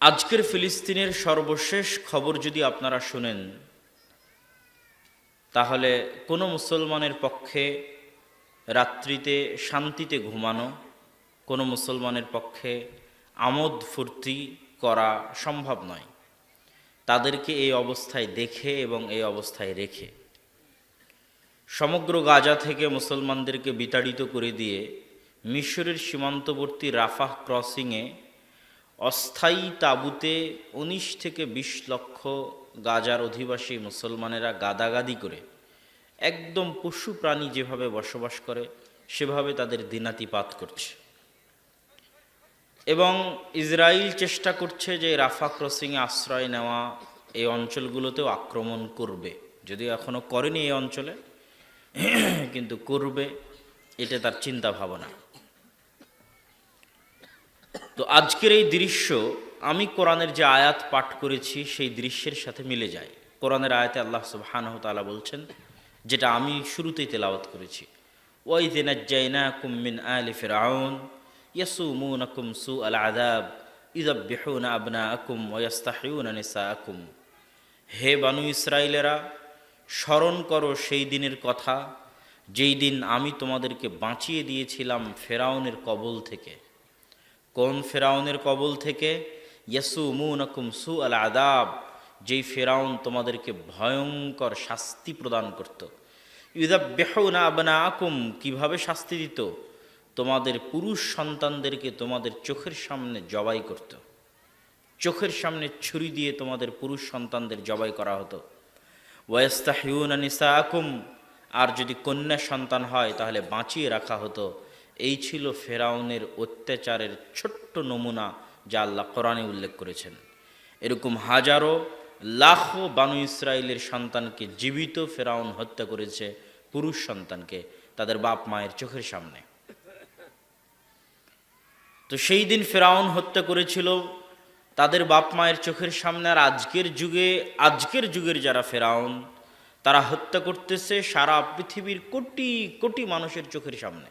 আজকের ফিলিস্তিনের সর্বশেষ খবর যদি আপনারা শুনেন, তাহলে কোনো মুসলমানের পক্ষে রাত্রিতে শান্তিতে ঘুমানো, কোনো মুসলমানের পক্ষে আমোদ ফুর্তি করা সম্ভব নয়। তাদেরকে এই অবস্থায় দেখে এবং এই অবস্থায় রেখে। সমগ্র গাজা থেকে মুসলমানদেরকে বিতাড়িত করে দিয়ে মিশরের সীমান্তবর্তী রাফাহ ক্রসিংয়ে অস্থায়ী তাঁবুতে উনিশ থেকে বিশ লক্ষ গাজার অধিবাসী মুসলমানেরা গাদাগাদি করে একদম পশু প্রাণী যেভাবে বসবাস করে, সেভাবে তাদের দিনাতিপাত করছে। এবং ইসরায়েল চেষ্টা করছে যে রাফা ক্রসিংয়ে আশ্রয় নেওয়া এই অঞ্চলগুলোতেও আক্রমণ করবে। যদিও এখনও করেনি এই অঞ্চলে, কিন্তু করবে, এটা তার চিন্তা ভাবনা। তো আজকের এই দৃশ্য, আমি কোরআনের যে আয়াত পাঠ করেছি, সেই দৃশ্যের সাথে মিলে যায়। কোরআনের আয়াতে আল্লাহ সুবহানাহু তাআলা বলছেন, যেটা আমি শুরুতেই তেলাওয়াত করেছি। ওয়াইযে নাজ্জাইনাকুম মিন আলি ফিরআউন, ইয়াসুমুনাকুম সু আল আদাব আযাব, ইযাববিহুনা আবনাআকুম ওয়া ইস্তাহিউনা নিসাআকুম। হে বানু ইসরায়েলেরা স্মরণ করো সেই দিনের কথা, যেই দিন আমি তোমাদেরকে বাঁচিয়ে দিয়েছিলাম ফেরাউনের কবল থেকে। কোন ফেরাউনের কবল থেকে? ইয়াসু মুনকুম সু আল আদাব যেই ফেরাউন তোমাদেরকে ভয়ঙ্কর শাস্তি প্রদান করত। ইউদাবেহনা আবনা আকুম কীভাবে শাস্তি দিত? তোমাদের পুরুষ সন্তানদেরকে তোমাদের চোখের সামনে জবাই করত। চোখের সামনে ছুরি দিয়ে তোমাদের পুরুষ সন্তানদের জবাই করা হতো। ওয়াস্তাহিউন নিসা আকুম আর যদি কন্যা সন্তান হয় তাহলে বাঁচিয়ে রাখা হতো। এই ছিল ফেরাউনের অত্যাচারের ছোট্ট নমুনা যা আল্লাহ কোরআনে উল্লেখ করেছেন। এরকম হাজারো লাখো বানু ইসরায়েলের সন্তানকে জীবিত ফেরাউন হত্যা করেছে, পুরুষ সন্তানকে তাদের বাপ মায়ের চোখের সামনে। তো সেই দিন ফেরাউন হত্যা করেছিল তাদের বাপ মায়ের চোখের সামনে, আর আজকের যুগে, আজকের যুগের যারা ফেরাউন, তারা হত্যা করতেছে সারা পৃথিবীর কোটি কোটি মানুষের চোখের সামনে।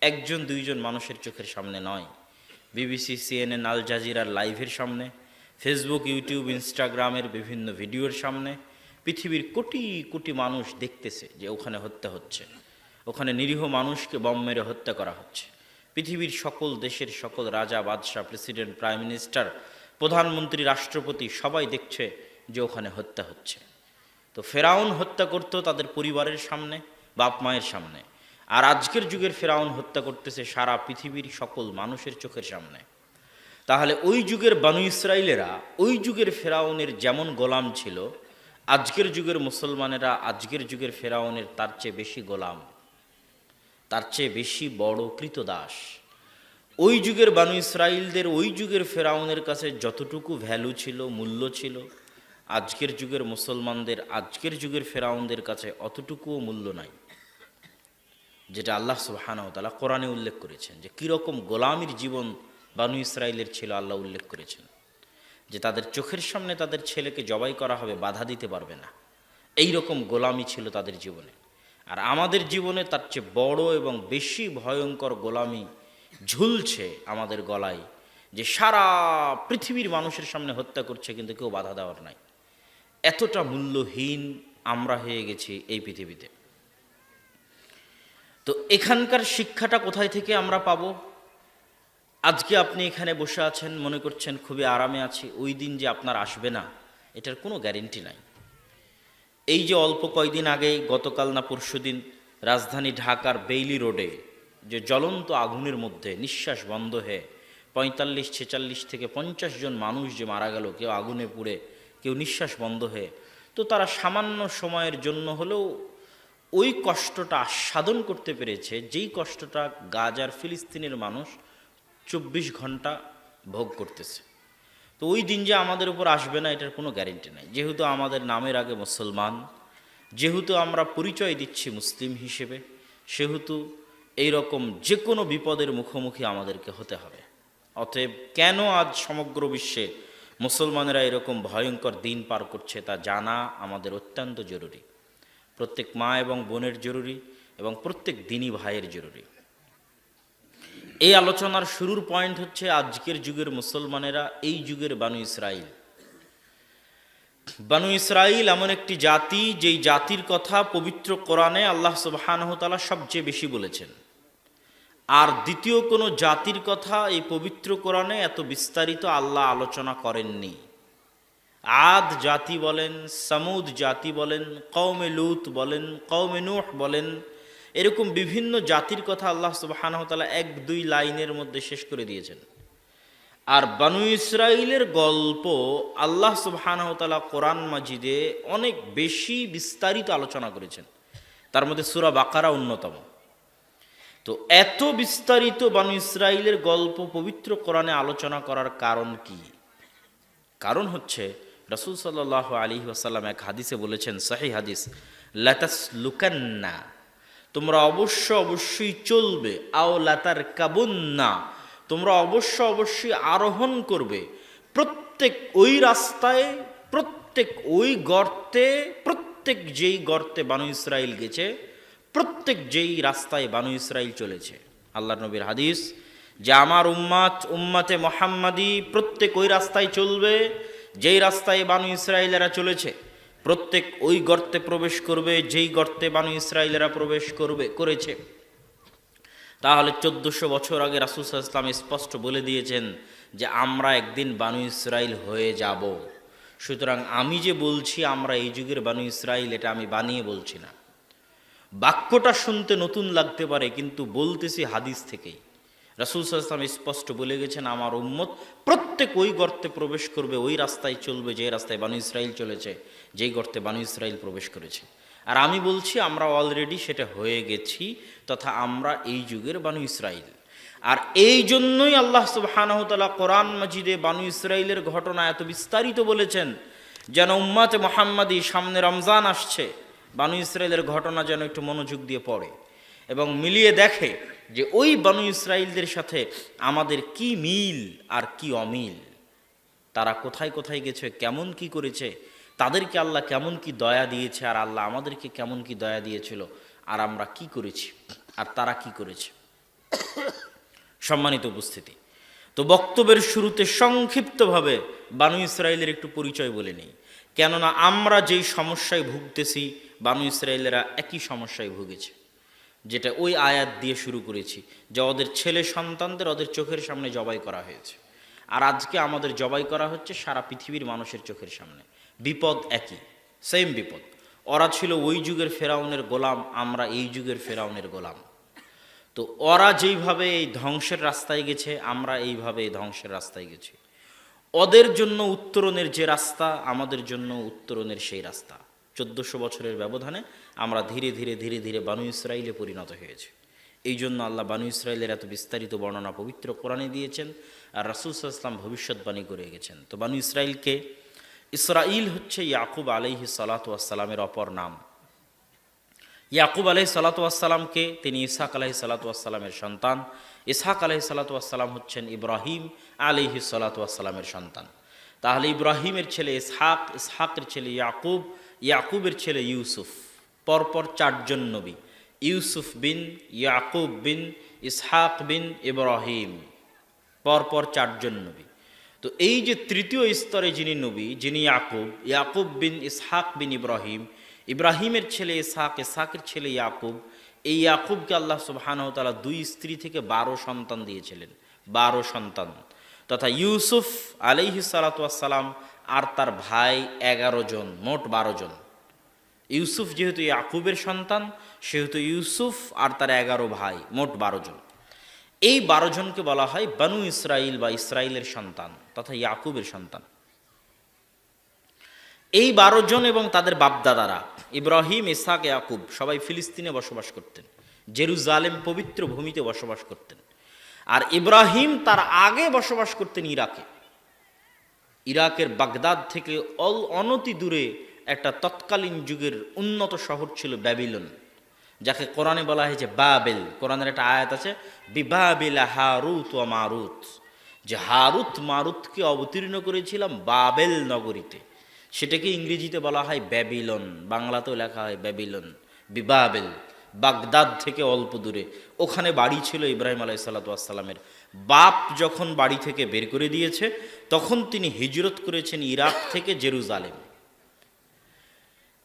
একজন, দুইজন মানুষের চোখের সামনে নয়। বিবিসি, সিএনএন, আল জাজিরার লাইভের সামনে, ফেসবুক, ইউটিউব, ইনস্টাগ্রামের বিভিন্ন ভিডিওর সামনে পৃথিবীর কোটি কোটি মানুষ দেখতেছে যে ওখানে হত্যা হচ্ছে। ওখানে নিরীহ মানুষকে বম মেরে হত্যা করা হচ্ছে। পৃথিবীর সকল দেশের সকল রাজা, বাদশাহ, প্রেসিডেন্ট, প্রাইম মিনিস্টার, প্রধানমন্ত্রী, রাষ্ট্রপতি সবাই দেখছে যে ওখানে হত্যা হচ্ছে। তো ফেরাউন হত্যা করতো তাদের পরিবারের সামনে, বাপ মায়ের সামনে। আর আজকের যুগের ফেরাউন হত্যা করতেছে সারা পৃথিবীর সকল মানুষের চোখের সামনে। তাহলে ওই যুগের বানু ইসরায়েলেরা ওই যুগের ফেরাউনের যেমন গোলাম ছিল, আজকের যুগের মুসলমানেরা আজকের যুগের ফেরাউনের তার চেয়ে বেশি গোলাম, তার চেয়ে বেশি বড় কৃতদাস। ওই যুগের বানু ইসরায়েলদের ওই যুগের ফেরাউনের কাছে যতটুকু ভ্যালু ছিল, মূল্য ছিল, আজকের যুগের মুসলমানদের, আজকের যুগের ফেরাউনদের কাছে অতটুকুও মূল্য নাই। যেটা আল্লাহ সুবাহানতালা কোরআনে উল্লেখ করেছেন, যে কীরকম গোলামির জীবন বানু ইসরায়েলের ছিল আল্লাহ উল্লেখ করেছেন, যে তাদের চোখের সামনে তাদের ছেলেকে জবাই করা হবে, বাধা দিতে পারবে না। এই রকম গোলামি ছিল তাদের জীবনে। আর আমাদের জীবনে তার চেয়ে বড় এবং বেশি ভয়ঙ্কর গোলামি ঝুলছে আমাদের গলায়, যে সারা পৃথিবীর মানুষের সামনে হত্যা করছে, কিন্তু কেউ বাধা দেওয়ার নাই। এতটা মূল্যহীন আমরা হয়ে গেছি এই পৃথিবীতে। তো এখানকার শিক্ষাটা কোথায় থেকে আমরা পাবো? আজকে আপনি এখানে বসে আছেন, মনে করছেন খুবই আরামে আছি, ওই দিন যে আপনার আসবে না, এটার কোনো গ্যারেন্টি নাই। এই যে অল্প কয়দিন আগেই গতকাল না পরশু দিন রাজধানী ঢাকার বেইলি রোডে যে জ্বলন্ত আগুনের মধ্যে নিঃশ্বাস বন্ধ হয়ে পঁয়তাল্লিশ, ছেচাল্লিশ থেকে পঞ্চাশ জন মানুষ যে মারা গেল, কেউ আগুনে পুড়ে, কেউ নিঃশ্বাস বন্ধ হয়ে, তো তারা সামান্য সময়ের জন্য হলেও ওই কষ্টটা আস্বাদন করতে পেরেছে, যেই কষ্টটা গাজার ফিলিস্তিনের মানুষ চব্বিশ ঘণ্টা ভোগ করতেছে। তো ওই দিন যে আমাদের উপর আসবে না, এটার কোনো গ্যারেন্টি নাই। যেহেতু আমাদের নামের আগে মুসলমান, যেহেতু আমরা পরিচয় দিচ্ছি মুসলিম হিসেবে, সেহেতু এই রকম যে কোনো বিপদের মুখোমুখি আমাদেরকে হতে হবে। অতএব কেন আজ সমগ্র বিশ্বে মুসলমানেরা এরকম ভয়ঙ্কর দিন পার করছে তা জানা আমাদের অত্যন্ত জরুরি। প্রত্যেক মা এবং বোনের জরুরি এবং প্রত্যেক দিনই ভাইয়ের জরুরি। এই আলোচনার শুরুর পয়েন্ট হচ্ছে আজকের যুগের মুসলমানেরা এই যুগের বানু ইসরাইল। বানু ইসরাইল এমন একটি জাতি যেই জাতির কথা পবিত্র কোরআনে আল্লাহ সুবাহানহতালা সবচেয়ে বেশি বলেছেন। আর দ্বিতীয় কোনো জাতির কথা এই পবিত্র কোরআনে এত বিস্তারিত আল্লাহ আলোচনা করেননি। আদ জাতি বলেন, সামুদ জাতি বলেন কৌমে লুত বলেন কৌমে নুহ বলেন, এরকম বিভিন্ন জাতির কথা আল্লাহ সুবাহানহতালা এক দুই লাইনের মধ্যে শেষ করে দিয়েছেন। আর বানু ইসরাইলের গল্প আল্লাহ সুবাহানহতালা কোরআন মাজিদে অনেক বেশি বিস্তারিত আলোচনা করেছেন। তার মধ্যে সুরা বাকারা অন্যতম। তো এত বিস্তারিত বানু ইসরাইলের গল্প পবিত্র কোরআনে আলোচনা করার কারণ কি? কারণ হচ্ছে রসুল সাল্লাহ আলী আসাল্লাম এক হাদিসে বলেছেন সাহি হাদিস লাতাস লুকান্না তোমরা অবশ্য অবশ্যই চলবে, আও লাতার কাবুন্না তোমরা অবশ্য অবশ্যই আরোহণ করবে, প্রত্যেক ওই রাস্তায়, প্রত্যেক ওই গর্তে, প্রত্যেক যেই গর্তে বানু ইসরাইল গেছে, প্রত্যেক যেই রাস্তায় বানু ইসরাইল চলেছে। আল্লাহ নবীর হাদিস, যে আমার উম্মাত, উম্মাতে মোহাম্মদী প্রত্যেক ওই রাস্তায় চলবে যেই রাস্তায় বানু ইসরায়েলেরা চলেছে, প্রত্যেক ওই গর্তে প্রবেশ করবে, যেই গর্তে বানু ইসরায়েলেরা প্রবেশ করবে, করেছে। তাহলে চোদ্দশো বছর আগে রাসুল ইসলাম স্পষ্ট বলে দিয়েছেন যে, আমরা একদিন বানু ইসরায়েল হয়ে যাব। সুতরাং আমি যে বলছি, আমরা এই যুগের বানু ইসরায়েল, এটা আমি বানিয়ে বলছি না। বাক্যটা শুনতে নতুন লাগতে পারে, কিন্তু বলতেছি হাদিস থেকেই। রাসুল সাল্লাম স্পষ্ট বলে গেছেন, আমার উম্মত প্রত্যেক ওই গর্তে প্রবেশ করবে, ওই রাস্তায় চলবে যে রাস্তায় বানু ইসরায়েল চলেছে, যেই গর্তে বানু ইসরায়েল প্রবেশ করেছে। আর আমি বলছি আমরা অলরেডি সেটা হয়ে গেছি, তথা আমরা এই যুগের বানু ইসরায়েল আর এই জন্যই আল্লাহ সুবাহানহতালা কোরআন মাজিদে বানু ইসরায়েলের ঘটনা এত বিস্তারিত বলেছেন, যেন উম্মাতে মোহাম্মদী সামনে রমজান আসছে, বানু ইসরায়েলের ঘটনা যেন একটু মনোযোগ দিয়ে পড়ে। এবং মিলিয়ে দেখে যে ওই বানু ইসরায়েলদের সাথে আমাদের কি মিল আর কি অমিল। তারা কোথায় কোথায় গেছে, কেমন কি করেছে, তাদেরকে আল্লাহ কেমন কি দয়া দিয়েছে আর আল্লাহ আমাদেরকে কেমন কি দয়া দিয়েছিল আর আমরা কি করেছি আর তারা কি করেছে। সম্মানিত উপস্থিতি, তো বক্তব্যের শুরুতে সংক্ষিপ্তভাবে বানু ইসরায়েলের একটু পরিচয় বলে নেই, কেননা আমরা যেই সমস্যায় ভুগতেছি, বানু ইসরায়েলেরা একই সমস্যায় ভুগেছে। যেটা ওই আয়াত দিয়ে শুরু করেছি, যে ওদের ছেলে সন্তানদের ওদের চোখের সামনে জবাই করা হয়েছে। আর আজকে আমাদের জবাই করা হচ্ছে সারা পৃথিবীর মানুষের চোখের সামনে। বিপদ একই সেম বিপদ। ওরা ছিল ওই যুগের ফেরাউনের গোলাম, আমরা এই যুগের ফেরাউনের গোলাম। তো ওরা যেইভাবে এই ধ্বংসের রাস্তায় গেছে, আমরা এইভাবে এই ধ্বংসের রাস্তায় গেছি। ওদের জন্য উত্তরণের যে রাস্তা, আমাদের জন্য উত্তরণের সেই রাস্তা। চোদ্দোশো বছরের ব্যবধানে আমরা ধীরে ধীরে ধীরে ধীরে বানু ইসরায়েলে পরিণত হয়েছে। এই জন্য আল্লাহ বানু ইসরায়েলের এত বিস্তারিত বর্ণনা পবিত্র কোরআনে দিয়েছেন আর রাসুল সাল্লাম ভবিষ্যৎবাণী করে গেছেন। তো বানু ইসরায়েলকে ইসরাইল হচ্ছে ইয়াকুব আলহি সালাতামের অপর নাম। ইয়াকুব আলহি সালাতামকে তিনি ইসাক আলহি সালাতামের সন্তান। ইসাক আলহি সালাতাম হচ্ছেন ইব্রাহিম আলিহি সালাতামের সন্তান। তাহলে ইব্রাহিমের ছেলে ইসহাক, ইসহাকের ছেলে ইয়াকুব ইয়াকুবের ছেলে ইউসুফ, পরপর চারজন নবী। ইউসুফ বিন, ইয়াকুব বিন, ইসহাক বিন, ইব্রাহিম, পরপর চারজন নবী। তো এই যে তৃতীয় স্তরে যিনি নবী, যিনি ইয়াকুব ইয়াকুব বিন, ইসহাক বিন, ইব্রাহিম, ইব্রাহিমের ছেলে ইসহাক, ইসহাকের ছেলে ইয়াকুব, এই ইয়াকুবকে আল্লাহ সুবাহানতালা দুই স্ত্রী থেকে বারো সন্তান দিয়েছিলেন, বারো সন্তান। তথা ইউসুফ আলিহি সালাতাম আর তার ভাই এগারো জন, মোট বারো জন। ইউসুফ যেহেতু ইয়াকুবের সন্তান, সেহেতু ইউসুফ আর তার এগারো ভাই, মোট বারো জন। এই বারো জনকে বলা হয় বানু ইসরাইল বা ইসরায়েলের সন্তান তথা ইয়াকুবের সন্তান। এই বারো জন এবং তাদের বাপদাদারা, ইব্রাহিম ইসাক ইয়াকুব, সবাই ফিলিস্তিনে বসবাস করতেন, জেরুজালেম পবিত্র ভূমিতে বসবাস করতেন। আর ইব্রাহিম তার আগে বসবাস করতেন ইরাকে। ইরাকের বাগদাদ থেকে অল অনতি দূরে একটা তৎকালীন যুগের উন্নত শহর ছিল ব্যাবিলন, যাকে কোরআনে বলা হয়েছে বাবেল। কোরআনের একটা আয়াত আছে বিবাবিল হারুত ও মারুত যে হারুত মারুতকে অবতীর্ণ করেছিলাম বাবেল নগরীতে। সেটাকে ইংরেজিতে বলা হয় ব্যাবিলন, বাংলাতেও লেখা হয় ব্যাবিলন বিবাবেল বাগদাদ থেকে অল্প দূরে। ওখানে বাড়ি ছিল ইব্রাহিম আলাই সাল্লাতামের বাপ যখন বাড়ি থেকে বের করে দিয়েছে, তখন তিনি হিজরত করেছেন ইরাক থেকে জেরুজালেম।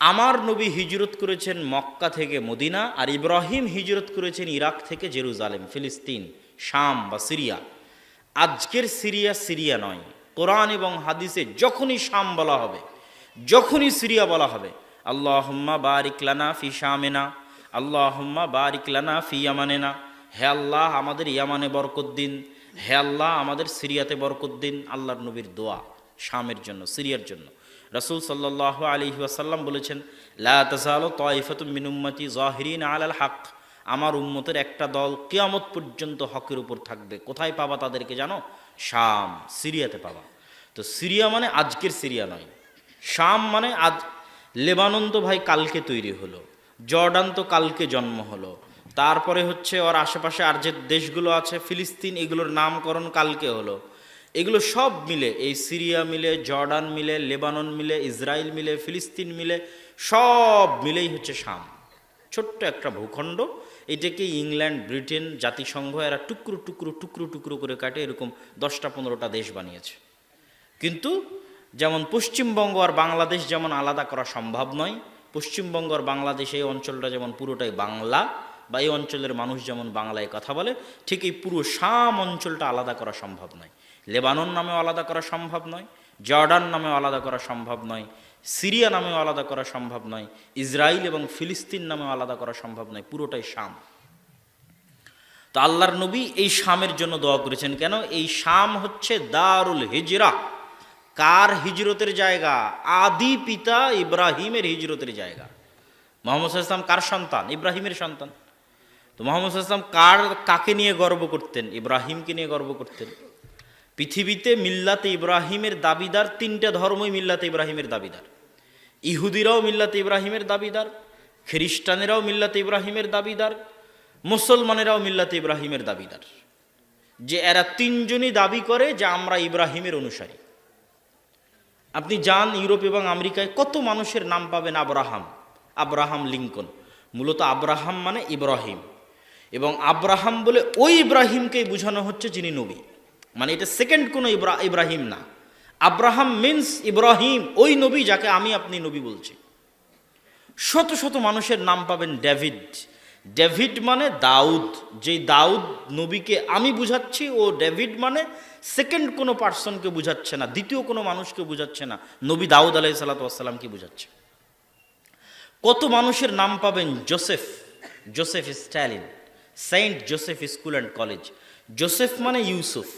আমার নবী হিজরত করেছেন মক্কা থেকে মদিনা, আর ইব্রাহিম হিজরত করেছেন ইরাক থেকে জেরুজালেম, ফিলিস্তিন, শাম বা সিরিয়া। আজকের সিরিয়া সিরিয়া নয়। কোরআন এবং হাদিসে যখনই শাম বলা হবে, যখনই সিরিয়া বলা হবে, আল্লাহম্মা বারিক লানা ফি শামেনা, আল্লাহম্মা বারিক লানা ফি ইয়ামানেনা হে আল্লাহ, আমাদের ইয়ামানে বরকত দিন। হে আল্লাহ, আমাদের সিরিয়াতে বরকত দিন। আল্লাহর নবীর দোয়া শামের জন্য, সিরিয়ার জন্য। রসুল সাল্লাহ আলী ওয়াসাল্লাম বলেছেন, লা তাজালো তয়ফাতুম মিনুম্মতি জাহিরিন আলাল হক। আমার উম্মতের একটা দল কিয়ামত পর্যন্ত হকের উপর থাকবে। কোথায় পাবা তাদেরকে জানো? শাম, সিরিয়াতে পাবা। তো সিরিয়া মানে আজকের সিরিয়া নয়। শাম মানে আজ, লেবানন তো ভাই কালকে তৈরি হলো। জর্ডান তো কালকে জন্ম হলো। তারপরে হচ্ছে ওর আশেপাশে আর যে দেশগুলো আছে, ফিলিস্তিন, এগুলোর নামকরণ কালকে হলো। এগুলো সব মিলে, এই সিরিয়া মিলে, জর্ডান মিলে, লেবানন মিলে, ইসরায়েল মিলে, ফিলিস্তিন মিলে, সব মিলেই হচ্ছে শাম। ছোট্ট একটা ভূখণ্ড। এটাকে ইংল্যান্ড, ব্রিটেন জাতিসংঘ এরা টুকরো টুকরো টুকরো টুকরো করে কাটে, এরকম দশটা পনেরোটা দেশ বানিয়েছে। কিন্তু যেমন পশ্চিমবঙ্গ আর বাংলাদেশ যেমন আলাদা করা সম্ভব নয়, পশ্চিমবঙ্গ আর বাংলাদেশ এই অঞ্চলটা যেমন পুরোটাই বাংলা বা এই অঞ্চলের মানুষ যেমন বাংলায় কথা বলে, ঠিক এই পুরো শাম অঞ্চলটা আলাদা করা সম্ভব নয়। লেবানন নামেও আলাদা করা সম্ভব নয়, জর্ডান নামেও আলাদা করা সম্ভব নয়, সিরিয়া নামেও আলাদা করা সম্ভব নয় ইসরায়েল এবং ফিলিস্তিন নামেও আলাদা করা সম্ভব নয়, পুরোটাই শাম। তো আল্লাহর নবী এই শামের জন্য দোয়া করেছেন কেন? এই শাম হচ্ছে দারুল হিজরা। কার হিজরতের জায়গা? আদি পিতা ইব্রাহিমের হিজরতের জায়গা। মোহাম্মদ ইসলাম কার সন্তান? ইব্রাহিমের সন্তান। তো মোহাম্মদ ইসলাম কার, কাকে নিয়ে গর্ব করতেন? ইব্রাহিমকে নিয়ে গর্ব করতেন। পৃথিবীতে মিল্লাতে ইব্রাহিমের দাবিদার তিনটা ধর্মই মিল্লাতে ইব্রাহিমের দাবিদার। ইহুদিরাও মিল্লাতে ইব্রাহিমের দাবিদার, খ্রিস্টানেরাও মিল্লাতে ইব্রাহিমের দাবিদার, মুসলমানেরাও মিল্লাতে ইব্রাহিমের দাবিদার। যে এরা তিনজনই দাবি করে যে আমরা ইব্রাহিমের অনুসারী। আপনি যান ইউরোপ এবং আমেরিকায়, কত মানুষের নাম পাবেন আব্রাহাম? Abraham Lincoln. মূলত আব্রাহাম মানে ইব্রাহিম। এবং আব্রাহাম বলে ওই ইব্রাহিমকেই বোঝানো হচ্ছে যিনি নবী। মানে এটা সেকেন্ড কোনো ইব্রা ইব্রাহিম না। আব্রাহাম মিন্স ইব্রাহিম, ওই নবী যাকে আমি আপনি নবী বলছি। শত শত মানুষের নাম পাবেন ডেভিড। ডেভিড মানে দাউদ। যেই দাউদ নবীকে আমি বুঝাচ্ছি, ও ডেভিড মানে সেকেন্ড কোনো পার্সনকে বুঝাচ্ছে না, দ্বিতীয় কোনো মানুষকে বুঝাচ্ছে না। নবী দাউদ আলাই সাল্লাতামকে বুঝাচ্ছে। কত মানুষের নাম পাবেন Joseph. Joseph Stalin. Saint Joseph school and college. Joseph মানে ইউসুফ।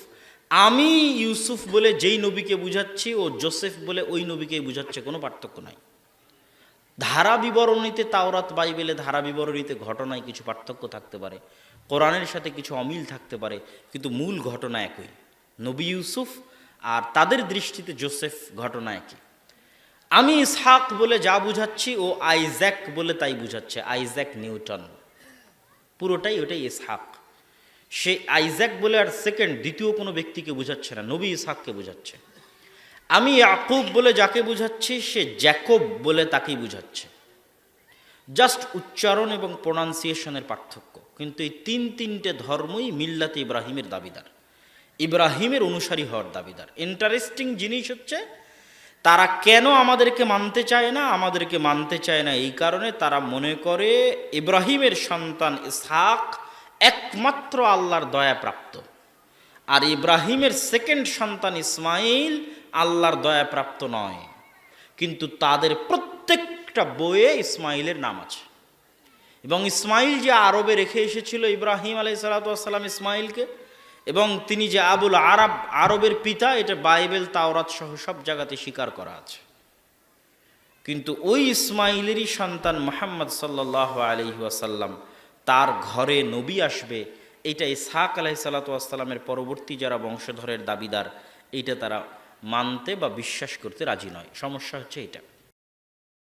আমি ইউসুফ বলে যেই নবীকে বুঝাচ্ছি, ও জোসেফ বলে ওই নবীকেই বুঝাচ্ছে, কোনো পার্থক্য নাই। ধারা বিবরণীতে তাওরাত, বাইবেলে ধারা বিবরণীতে ঘটনায় কিছু পার্থক্য থাকতে পারে। কোরআনের সাথে কিছু অমিল থাকতে পারে, কিন্তু মূল ঘটনা একই। নবী ইউসুফ আর তাদের দৃষ্টিতে জোসেফ ঘটনা একই। আমি ইসহাক বলে যা বুঝাচ্ছি, ও আইজ্যাক বলে তাই বুঝাচ্ছে, আইজ্যাক নিউটন। পুরোটাই ওটাই ইসহাক। সে আইজ্যাক বলে আর সেকেন্ড দ্বিতীয় কোনো ব্যক্তিকে বুঝাচ্ছে না, নবী ইসহাককে বুঝাচ্ছে। আমি ইয়াকুব বলে যাকে বুঝাচ্ছি, সে জ্যাকব বলে তাকেই বুঝাচ্ছে। জাস্ট উচ্চারণ এবং প্রোনাউন্সিয়েশনের পার্থক্য। কিন্তু এই তিন তিনটে ধর্মই মিল্লাতে ইব্রাহিমের দাবিদার। ইব্রাহিমের অনুসারী হওয়ার দাবিদার। ইন্টারেস্টিং জিনিস হচ্ছে তারা কেন আমাদেরকে মানতে চায় না, আমাদেরকে মানতে চায় না? এই কারণে তারা মনে করে ইব্রাহিমের সন্তান ইসহাক একমাত্র আল্লাহর দয়া প্রাপ্ত। আর ইব্রাহিমের সেকেন্ড সন্তান ইসমাইল আল্লাহর দয়া প্রাপ্ত নয়। কিন্তু তাদের প্রত্যেকটা বইয়ে ইসমাইলের নাম আছে। এবং ইসমাইল যে আরবে রেখে এসেছিল ইব্রাহিম আলাই সালাতাম ইসমাইলকে এবং তিনি যে আবুল আরব, আরবের পিতা, এটা বাইবেল, তাওরাত সহ সব জায়গাতে স্বীকার করা আছে। কিন্তু ওই ইসমাইলেরই সন্তান মোহাম্মদ সাল্লাহ আলহি ওয়াসাল্লাম, তার ঘরে নবী আসবে, এটা ইসহাক আলাহি সাল্লাতামের পরবর্তী যারা বংশধরের দাবিদার এইটা তারা মানতে বা বিশ্বাস করতে রাজি নয়। সমস্যা হচ্ছে এটা।